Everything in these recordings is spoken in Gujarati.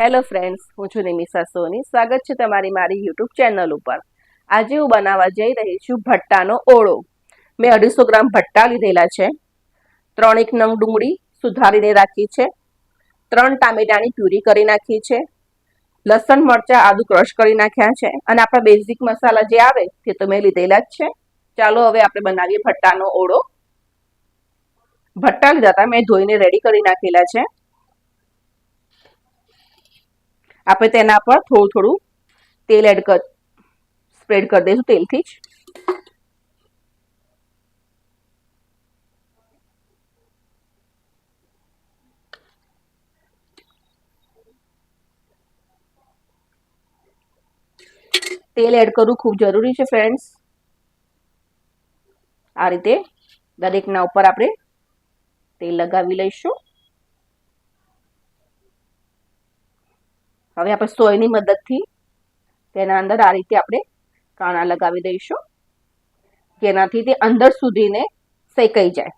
હેલો ફ્રેન્ડ્સ, હું છું નિમિષા સોની. સ્વાગત છે તમારી મારી યુટ્યુબ ચેનલ ઉપર. આજે હું બનાવવા જઈ રહી છું ભટ્ટાનો ઓળો. મેં અઢીસો ગ્રામ ભટ્ટા લીધેલા છે. ત્રણ એક નંગ ડુંગળી સુધારીને રાખી છે. ત્રણ ટામેટાની પ્યુરી કરી નાખી છે. લસણ, મરચાં આદુ ક્રશ કરી નાખ્યા છે. અને આપણા બેઝિક મસાલા જે આવે તે તો મેં લીધેલા જ છે. ચાલો હવે આપણે બનાવીએ ભટ્ટાનો ઓળો. ભટ્ટા લીધા હતા, મેં ધોઈને રેડી કરી નાખેલા છે. આપણે તેના પર થોડું થોડું તેલ એડ કર સ્પ્રેડ કરી દઈશું તેલથી જ. તેલ એડ કરવું ખૂબ જરૂરી છે ફ્રેન્ડ્સ આ રીતે દરેકના ઉપર આપણે તેલ લગાવી લઈશું. હવે આપણે સોયની મદદથી તેના અંદર આ રીતે આપણે કાણા લગાવી દઈશું, જેનાથી તે અંદર સુધીને શેકાઈ જાય.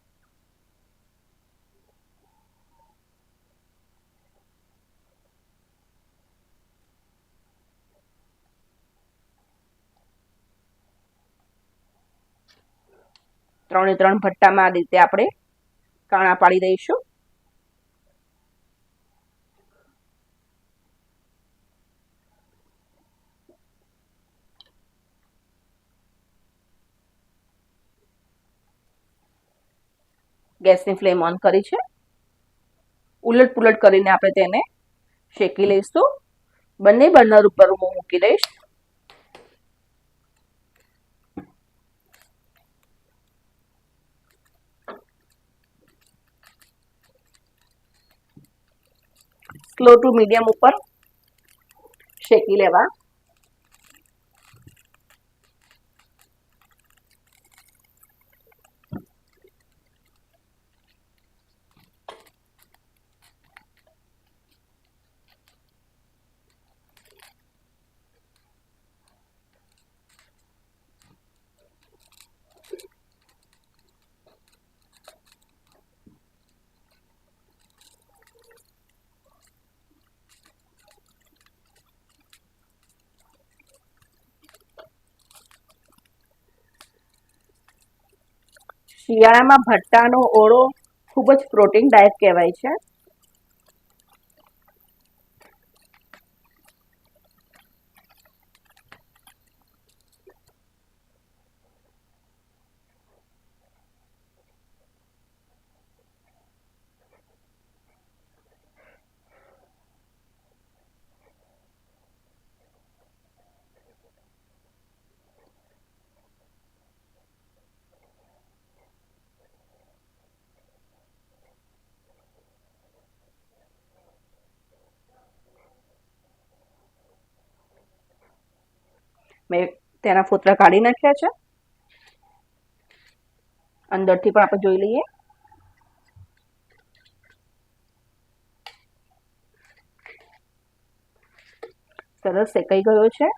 ત્રણે ત્રણ ભટ્ટામાં આ રીતે આપણે કાણા પાડી દઈશું. ગેસની ફ્લેમ ઓન કરી છે. ઉલટ પુલટ કરીને આપણે તેને શેકી લઈશું. બંને બર્નર ઉપર હું મૂકી દઈશ. સ્લો ટુ મીડિયમ ઉપર શેકી લેવા. શિયાળામાં ભટ્ટાનો ઓળો ખૂબ જ પ્રોટીન ડાયટ કહેવાય છે. મેં તેના ફોતરા કાઢી નાખ્યા છે. અંદરથી પણ આપણે જોઈ લઈએ. સરસ શેકાઈ ગયો છે.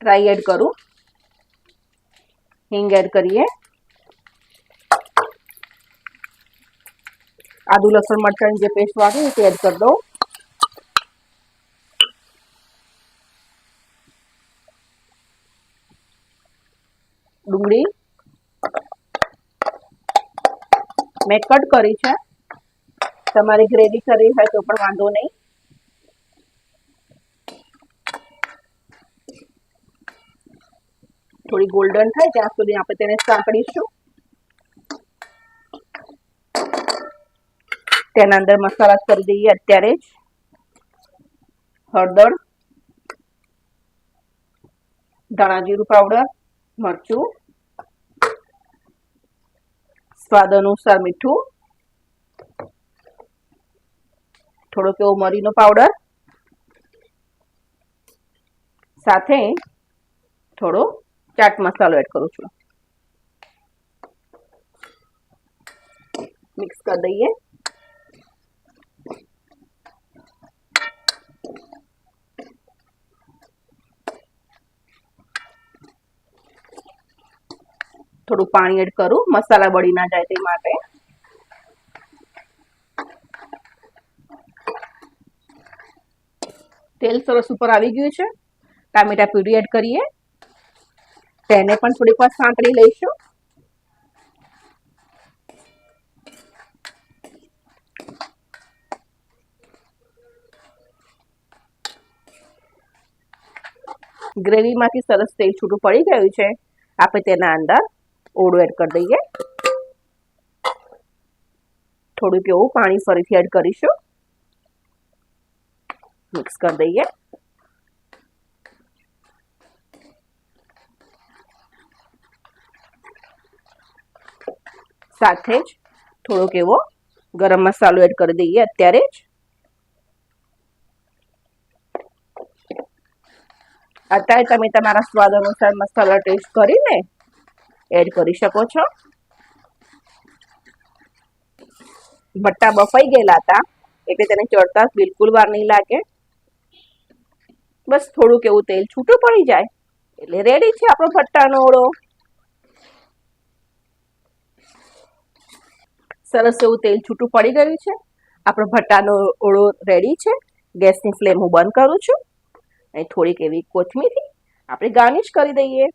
રાઈ એડ કરું. હિંગ એડ કરીએ. આદુ લસણ મરચાંની જે પેસ્ટ વાગે તે એડ કરી દઉં ડુંગળી મેં કટ કરી છે. તમારે ગ્રેવી કરવી હોય તો પણ વાંધો નહીં. થોડી ગોલ્ડન થાય ત્યાં સુધી આપણે તેને સાંકળીશું. તેના અંદર મસાલા કરી દઈએ અત્યારે જ. હળદર, ધાણા જીરું પાવડર મરચું સ્વાદ અનુસાર મીઠું. થોડોક એવો મરીનો પાવડર સાથે થોડો ચાટ મસાલો એડ કરું છું. મિક્સ કરી દઈએ. થોડું પાણી એડ કરું, મસાલા બળી ના જાય તે માટે. તેલ સરસ ઉપર આવી ગયું છે. ટામેટા પ્યુરી એડ કરીએ. તેને પણ થોડીક વાર સાંતળી લઈશું. ગ્રેવીમાંથી સરસ તેલ છૂટું પડી ગયું છે. આપણે તેના અંદર ઓળું એડ કરી દઈએ. થોડુંક એવું પાણી ફરીથી એડ કરીશું. મિક્સ કરી દઈએ. સાથે જ થોડોક એવો ગરમ મસાલો એડ કરી દઈએ અત્યારે જ. અત્યારે તમે તમારા સ્વાદ અનુસાર મસાલા ટેસ્ટ કરીને એડ કરી શકો છો. ભટ્ટા બફાઈ ગયેલા હતા, એટલે તેને ચડતા બિલકુલ વાર નહીં લાગે. બસ થોડુંક એવું તેલ છૂટું પડી જાય, એટલે રેડી છે આપણો ભટ્ટાનો ઓળો. સરસ એવું તેલ છૂટું પડી ગયું છે. આપણો ભટ્ટાનો ઓળો રેડી છે. ગેસની ફ્લેમ હું બંધ કરું છું. અને થોડીક એવી કોથમીરી આપણે ગાર્નિશ કરી દઈએ.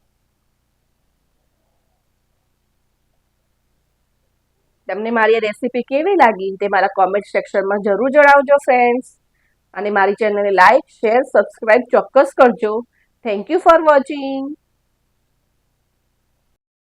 તમને મારી આ રેસીપી કેવી લાગી તે મારા કોમેન્ટ સેક્શનમાં જરૂર જણાવજો ફ્રેન્ડ્સ અને મારી ચેનલને લાઈક શેર સબસ્ક્રાઈબ ચોક્કસ કરજો. Thank you for watching